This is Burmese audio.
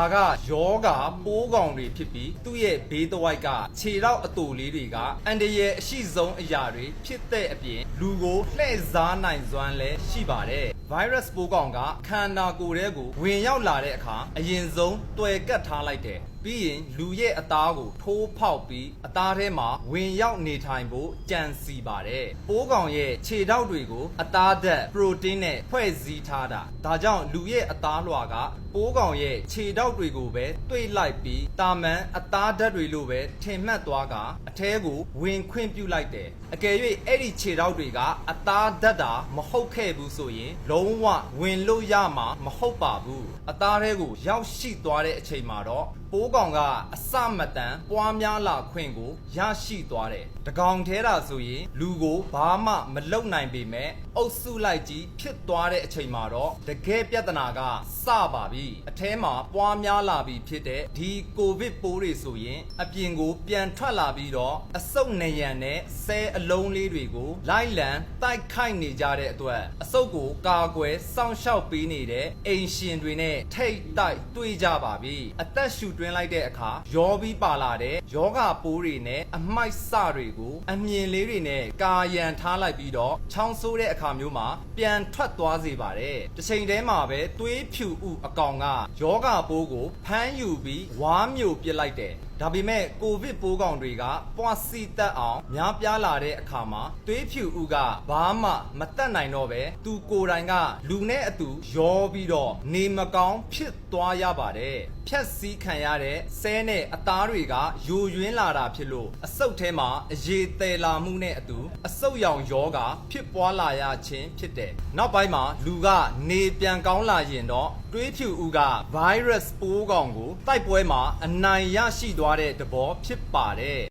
ဒါကယောဂပိုးကောင်တွေဖြစ်ပြီးသူ့ရဲ့ဘေးတဝိုက်ကခြေထောက်အတူလေးတွေကအန်တရယ်အရှိဆုံးအရာတွေဖြစ်တဲ့အပြင်လူကိုလှည့်စားနိုင်စွမ်းလည်းရှိပါတယ်။ virus ပိုးကောင်ကခန္ဓာကိုယ်ထဲကိုဝင်ရောက်လာတဲ့အခါအရင်ဆုံးတွယ်ကပ်ထားလိုက်တယ်။ပြီးရင်လူရဲ့အသားကိုထိုးဖောက်ပြီးအသားထဲမှာဝင်ရောက်နေထိုင်ဖို့ကြံစီပါတယ်။ပိုးကောင်ရဲ့ခြေထောက်တွေကိုအသားဓာတ်ပရိုတင်းနဲ့ဖွဲ့စည်းထားတာ။ဒါကြောင့်လူရဲ့အသားလွှာကပိုးကောင်ရဲ့ခြေထောက်တွေကိုပဲတွေးလိုက်ပြီးတာမန်အသားဓာတ်တွေလိုပဲထင်မှတ်သွားကအထဲကိုဝင်ခွင့်ပြုလိုက်တယ်။အကယ်၍အဲ့ဒီခြေထောက်တွေကအသားဓာတ်တာမဟုတ်ခဲ့ဘူးဆိုရင်လုံးဝဝင်လို့ရမှာမဟုတ်ပါဘူး။အသားထဲကိုရောက်ရှိသွားတဲ့အချိန်မှာတော့ပိုးကောင်ကအစမတန်ပွားများလာခွင့်ကိုရရှိသွားတယ်။တကောင်ထဲတာဆိုရင်လူကိုဘာမှမလုံနိုင်ပေမဲ့အုပ်စုလိုက်ကြီးဖြစ်သွားတဲ့အချိန်မှာတော့တကယ်ပြဿနာကစပါပြီ။အထဲမှာပွားများလာပြီဖြစ်တဲ့ဒီကိုဗစ်ပိုးတွေဆိုရင်အပြင်ကိုပြန်ထွက်လာပြီးတော့အဆုတ်နေရန်နဲ့ဆဲအလုံးလေးတွေကိုလိုက်လံတိုက်ခိုက်နေကြတဲ့အတွက်အဆုတ်ကိုကာကွယ်စောင့်ရှောက်ပေးနေတဲ့အိမ်ရှင်တွေနဲ့ထိတ်တိုက်တွေ့ကြပါပြီ။အသက်ရှူတွင်းလိုက်တဲ့အခါရောပြီးပါလာတဲ့ယောဂပိုးတွေနဲ့အမိုက်စတွေကိုအမြင်လေးတွေနဲ့ကာယံထားလိုက်ပြီးတော့ချောင်းဆိုးတဲ့အခါမျိုးမှာပြန်ထွက်သွားစေပါတယ်။တစ်ချိန်တည်းမှာပဲသွေးဖြူဥအကောင်ကယောဂပိုးကိုဖမ်းယူပြီးဝါမျိုးပစ်လိုက်တယ်။ဒါပေမဲ့ကိုဗစ်ပိုးကောင်တွေကပွားစီတက်အောင်များပြားလာတဲ့အခါမှာသွေးဖြူဥကဘာမှမတက်နိုင်တော့ပဲသူကိုယ်တိုင်ကလူနဲ့အတူရောပြီးတော့နေမကောင်းဖြစ်သွားရပါတယ်ဖြက်စီးခံရတဲ့ဆဲနဲ့အသားတွေကယိုယွင်းလာတာဖြစ်လို့အဆုတ်ထဲမှာအရေတယ်လာမှုနဲ့အတူအဆုတ်ရောင်ယောဂဖြစ်ပွားလာရခြင်းဖြစ်တယ်နောက်ပိုင်းမှာလူကနေပြန်ကောင်းလာရင်တော့တွေးဖြူဥက virus ပိုးကောင်ကိုတိုက်ပွဲမှာအနိုင်ရရှိသွားတဲ့သဘောဖြစ်ပါတယ်